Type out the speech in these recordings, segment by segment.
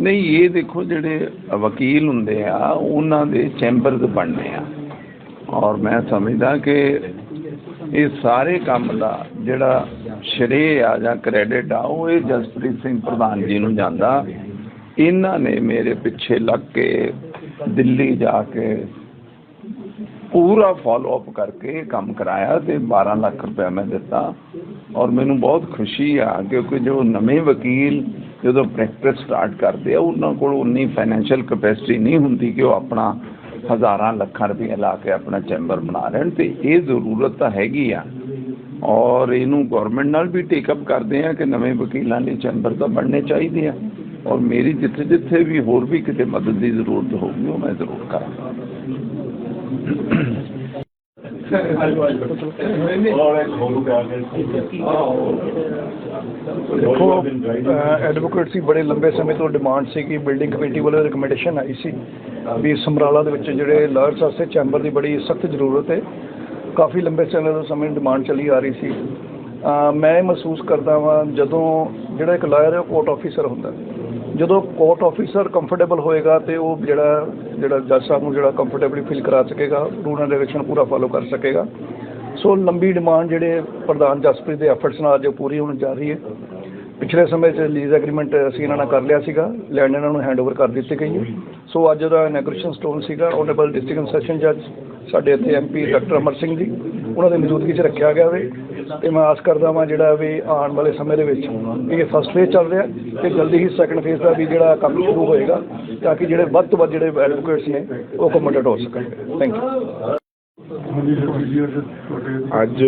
ਨਹੀਂ ਇਹ ਦੇਖੋ ਜਿਹੜੇ ਵਕੀਲ ਹੁੰਦੇ ਆ, ਉਹਨਾਂ ਦੇ ਚੈਂਬਰਸ ਬਣਨੇ ਆ। ਔਰ ਮੈਂ ਸਮਝਦਾ ਕਿ ਇਹ ਸਾਰੇ ਕੰਮ ਦਾ ਜਿਹੜਾ ਸ਼੍ਰੇ ਆ ਜਾਂ ਕ੍ਰੈਡਿਟ ਆ, ਉਹ ਇਹ ਜਸਪ੍ਰੀਤ ਸਿੰਘ ਪ੍ਰਧਾਨ ਜੀ ਨੂੰ ਜਾਂਦਾ। ਇਹਨਾਂ ਨੇ ਮੇਰੇ ਪਿੱਛੇ ਲੱਗ ਕੇ ਦਿੱਲੀ ਜਾ ਕੇ ਪੂਰਾ ਫਾਲੋ ਅਪ ਕਰਕੇ ਕੰਮ ਕਰਾਇਆ ਤੇ 12 ਲੱਖ ਰੁਪਏ ਮੈਂ ਦਿੱਤਾ। ਔਰ ਮੈਨੂੰ ਬਹੁਤ ਖੁਸ਼ੀ ਆ ਕਿਉਂਕਿ ਜੋ ਨਵੇਂ ਵਕੀਲ ਜਦੋਂ ਪ੍ਰੈਕਟਿਸ ਸਟਾਰਟ ਕਰਦੇ ਆ, ਉਹਨਾਂ ਕੋਲ ਉਨੀ ਫਾਈਨੈਂਸ਼ੀਅਲ ਕਪੈਸਿਟੀ ਨਹੀਂ ਹੁੰਦੀ ਕਿ ਉਹ ਆਪਣਾ ਹਜ਼ਾਰਾਂ ਲੱਖਾਂ ਰੁਪਏ ਲਾ ਕੇ ਆਪਣਾ ਚੈਂਬਰ ਬਣਾ ਲੈਣ, ਤੇ ਇਹ ਜ਼ਰੂਰਤ ਤਾਂ ਹੈਗੀ ਆ। ਔਰ ਇਹਨੂੰ ਗਵਰਨਮੈਂਟ ਨਾਲ ਵੀ ਟੇਕ ਅਪ ਕਰਦੇ ਆ ਕਿ ਨਵੇਂ ਵਕੀਲਾਂ ਦੇ ਚੈਂਬਰ ਤਾਂ ਬਣਨੇ ਚਾਹੀਦੇ ਆ। ਔਰ ਮੇਰੀ ਜਿੱਥੇ ਜਿੱਥੇ ਵੀ ਹੋਰ ਵੀ ਕਿਤੇ ਮਦਦ ਦੀ ਜ਼ਰੂਰਤ ਹੋਊਗੀ, ਉਹ ਮੈਂ ਜ਼ਰੂਰ ਕਰਾਂਗਾ। ਦੇਖੋ ਐਡਵੋਕੇਟ ਸੀ ਬੜੇ ਲੰਬੇ ਸਮੇਂ ਤੋਂ ਡਿਮਾਂਡ ਸੀ ਕਿ ਬਿਲਡਿੰਗ ਕਮੇਟੀ ਵੱਲੋਂ ਰਿਕਮੈਂਡੇਸ਼ਨ ਆਈ ਸੀ ਵੀ ਸਮਰਾਲਾ ਦੇ ਵਿੱਚ ਜਿਹੜੇ ਲਾਇਰਸ ਵਾਸਤੇ ਚੈਂਬਰ ਦੀ ਬੜੀ ਸਖਤ ਜ਼ਰੂਰਤ ਹੈ। ਕਾਫੀ ਲੰਬੇ ਸਮੇਂ ਤੋਂ ਸਮੇਂ ਡਿਮਾਂਡ ਚਲੀ ਆ ਰਹੀ ਸੀ। ਮੈਂ ਇਹ ਮਹਿਸੂਸ ਕਰਦਾ ਵਾਂ ਜਦੋਂ ਜਿਹੜਾ ਇੱਕ ਲਾਇਰ ਹੈ, ਉਹ ਕੋਰਟ ਆਫੀਸਰ ਹੁੰਦਾ ਜਦੋਂ ਕੋਰਟ ਆਫੀਸਰ ਕੰਫਰਟੇਬਲ ਹੋਏਗਾ ਤੇ ਉਹ ਜਿਹੜਾ ਜਿਹੜਾ ਜੱਜ ਸਾਹਿਬ ਨੂੰ ਜਿਹੜਾ ਕੰਫਰਟੇਬਲੀ ਫੀਲ ਕਰਾ ਸਕੇਗਾ ਰੂਲ ਐਂਡ ਰੈਗੂਲੇਸ਼ਨ ਪੂਰਾ ਫਾਲੋ ਕਰ ਸਕੇਗਾ। ਸੋ ਲੰਬੀ ਡਿਮਾਂਡ ਜਿਹੜੇ ਪ੍ਰਧਾਨ ਜਸਪ੍ਰੀਤ ਦੇ ਐਫਰਟਸ ਨਾਲ ਅੱਜ ਉਹ ਪੂਰੀ ਹੋਣ ਜਾ ਰਹੀ ਹੈ। ਪਿਛਲੇ ਸਮੇਂ 'ਚ ਲੀਜ਼ ਐਗਰੀਮੈਂਟ ਅਸੀਂ ਇਹਨਾਂ ਨਾਲ ਕਰ ਲਿਆ ਸੀਗਾ ਲੈਂਡ ਇਹਨਾਂ ਨੂੰ ਹੈਂਡਓਵਰ ਕਰ ਦਿੱਤੀ ਗਈ ਹੈ। ਸੋ ਅੱਜ ਉਹਦਾ ਇਨੈਗ੍ਰੇਸ਼ਨ ਸਟੋਨ ਸੀਗਾ ਆਨਰੇਬਲ ਡਿਸਟ੍ਰਿਕਟ ਸੈਸ਼ਨ ਜੱਜ ਸਾਡੇ ਇੱਥੇ ਐਮਪੀ ਡਾਕਟਰ ਅਮਰ ਸਿੰਘ ਜੀ। ਉਹਨਾਂ ਦੀ ਮੌਜੂਦਗੀ 'ਚ ਰੱਖਿਆ ਗਿਆ ਵੇ। ਤੇ ਮੈਂ ਆਸ ਕਰਦਾ ਵਾਂ ਜਿਹੜਾ ਵੀ ਆਉਣ ਵਾਲੇ ਸਮੇਂ ਦੇ ਵਿੱਚ ਇਹ ਫਸਟ ਫੇਜ਼ ਚੱਲ ਰਿਹਾ ਤੇ ਜਲਦੀ ਹੀ ਸੈਕੰਡ ਫੇਜ਼ ਦਾ ਵੀ ਜਿਹੜਾ ਕੰਮ ਸ਼ੁਰੂ ਹੋਏਗਾ ਤਾਂ ਕਿ ਜਿਹੜੇ ਵੱਧ ਤੋਂ ਵੱਧ ਜਿਹੜੇ ਐਡਵੋਕੇਟਸ ਨੇ ਉਹ ਅਕੋਮੋਡੇਟ ਹੋ ਸਕਣ। ਥੈਂਕ ਯੂ ਅੱਜ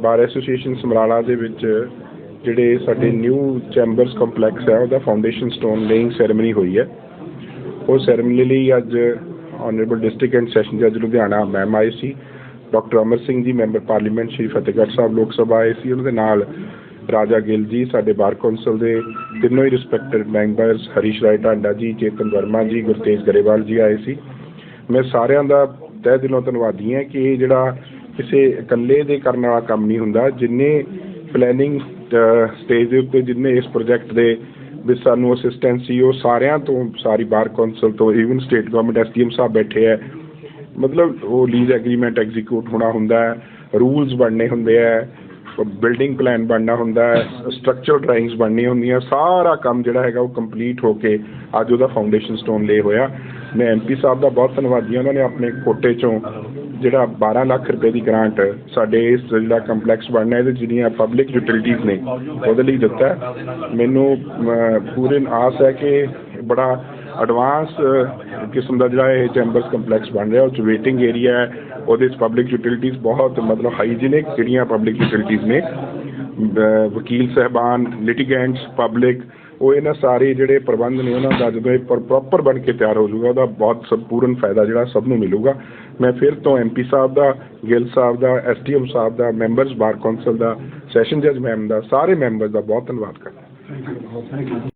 ਬਾਰ ਐਸੋਸੀਏਸ਼ਨ ਸਮਰਾਲਾ ਦੇ ਵਿੱਚ ਜਿਹੜੇ ਸਾਡੇ ਨਿਊ ਚੈਂਬਰਸ ਕੰਪਲੈਕਸ ਹੈ ਉਹਦਾ ਫਾਊਂਡੇਸ਼ਨ ਸਟੋਨ ਲੇਇੰਗ ਸੈਰੇਮਨੀ ਹੋਈ ਹੈ। ਉਹ ਸੈਰੇਮਨੀ ਲਈ ਅੱਜ ਆਨਰੇਬਲ ਡਿਸਟ੍ਰਿਕਟ ਐਂਡ ਸੈਸ਼ਨ ਜੱਜ ਲੁਧਿਆਣਾ ਮੈਮ ਆਏ ਸੀ। Doctor Amar Singh ji, member parliament Shri Fatehgarh Sahib Lok Sabha ਆਏ ਸੀ। ਉਹਨਾਂ ਦੇ ਨਾਲ ਰਾਜਾ ਗਿੱਲ ਜੀ, ਸਾਡੇ ਬਾਰ ਕੌਂਸਲ ਦੇ ਤਿੰਨੋਂ ਹੀ ਰਿਸਪੈਕਟਡ ਮੈਂਬਰਸ ਹਰੀਸ਼ ਰਾਏ ਢਾਂਡਾ ਜੀ, ਚੇਤਨ ਵਰਮਾ ਜੀ, ਗੁਰਤੇਜ ਗਰੇਵਾਲ ਜੀ ਆਏ ਸੀ। ਮੈਂ ਸਾਰਿਆਂ ਦਾ ਤਹਿ ਦਿਲੋਂ ਧੰਨਵਾਦੀ ਹਾਂ ਕਿ ਇਹ ਜਿਹੜਾ ਕਿਸੇ ਇਕੱਲੇ ਦੇ ਕਰਨ ਵਾਲਾ ਕੰਮ ਨਹੀਂ ਹੁੰਦਾ, ਜਿੰਨੇ ਪਲੈਨਿੰਗ ਸਟੇਜ ਦੇ ਉੱਤੇ ਜਿੰਨੇ ਇਸ ਪ੍ਰੋਜੈਕਟ ਦੇ ਵਿੱਚ ਸਾਨੂੰ ਅਸਿਸਟੈਂਸ ਸੀ, ਉਹ ਸਾਰਿਆਂ ਤੋਂ, ਸਾਰੀ ਬਾਰ ਕੌਂਸਲ ਤੋਂ ਈਵਨ ਸਟੇਟ ਗਵਰਨਮੈਂਟ ਐਸਡੀਐਮ ਸਾਹਿਬ ਬੈਠੇ ਹੈ ਮਤਲਬ ਉਹ ਲੀਜ਼ ਐਗਰੀਮੈਂਟ ਐਗਜ਼ੀਕਿਊਟ ਹੋਣਾ ਹੁੰਦਾ ਰੂਲਸ ਬਣਨੇ ਹੁੰਦੇ ਹੈ ਬਿਲਡਿੰਗ ਪਲਾਨ ਬਣਨਾ ਹੁੰਦਾ ਸਟਰਕਚਰ ਸਟਰਕਚਰਲ ਡਰਾਇੰਗਸ ਬਣਨੀਆਂ ਹੁੰਦੀਆਂ ਸਾਰਾ ਕੰਮ ਜਿਹੜਾ ਹੈਗਾ ਉਹ ਕੰਪਲੀਟ ਹੋ ਕੇ ਅੱਜ ਉਹਦਾ ਫਾਊਂਡੇਸ਼ਨ ਸਟੋਨ ਲੇ ਹੋਇਆ। ਮੈਂ ਐਮਪੀ ਸਾਹਿਬ ਦਾ ਬਹੁਤ ਧੰਨਵਾਦੀ ਹਾਂ ਉਹਨਾਂ ਨੇ ਆਪਣੇ ਕੋਟੇ ਚੋਂ ਜਿਹੜਾ 12 ਲੱਖ ਰੁਪਏ ਦੀ ਗ੍ਰਾਂਟ ਸਾਡੇ ਇਸ ਜਿਹੜਾ ਕੰਪਲੈਕਸ ਬਣਨਾ ਇਹਦੇ ਜਿਹੜੀਆਂ ਪਬਲਿਕ ਯੂਟਿਲਿਟੀਜ਼ ਨੇ ਉਹਦੇ ਲਈ ਦਿੱਤਾ ਮੈਨੂੰ ਅਮ, ਪੂਰੇ ਆਸ ਹੈ ਕਿ ਬੜਾ ਐਡਵਾਂਸ ਕਿਸਮ ਦਾ ਜਿਹੜਾ ਇਹ ਚੈਂਬਰਸ ਕੰਪਲੈਕਸ ਬਣ ਰਿਹਾ ਉਹ ਚ ਵੇਟਿੰਗ ਏਰੀਆ ਹੈ ਉਹਦੇ ਚ ਪਬਲਿਕ ਯੂਟਿਲਿਟੀਜ਼ ਬਹੁਤ ਮਤਲਬ ਹਾਈਜੀਨਿਕ ਜਿਹੜੀਆਂ ਪਬਲਿਕ ਯੂਟਿਲਿਟੀਜ਼ ਨੇ ਅਹ, ਵਕੀਲ ਸਹਿਬਾਨ ਲਿਟੀਗੈਂਟਸ ਪਬਲਿਕ ਉਹ ਇਹਨਾਂ ਸਾਰੇ ਜਿਹੜੇ ਪ੍ਰਬੰਧ ਨੇ ਉਹਨਾਂ ਦਾ ਜਦੋਂ ਇਹ ਪ੍ਰੋਪਰ ਬਣ ਕੇ ਤਿਆਰ ਹੋ ਜਾਊਗਾ ਉਹਦਾ ਬਹੁਤ ਸੰਪੂਰਨ ਫਾਇਦਾ ਜਿਹੜਾ ਸਭ ਨੂੰ ਮਿਲੂਗਾ। ਮੈਂ ਫਿਰ ਤੋਂ ਐਮਪੀ ਸਾਹਿਬ ਦਾ ਗਿੱਲ ਸਾਹਿਬ ਦਾ ਐਸਡੀਐਮ ਸਾਹਿਬ ਦਾ ਮੈਂਬਰਸ ਬਾਰ ਕੌਂਸਲ ਦਾ ਸੈਸ਼ਨ ਜੱਜ ਮੈਮ ਦਾ ਸਾਰੇ ਮੈਂਬਰਸ ਦਾ ਬਹੁਤ ਧੰਨਵਾਦ ਕਰਦਾ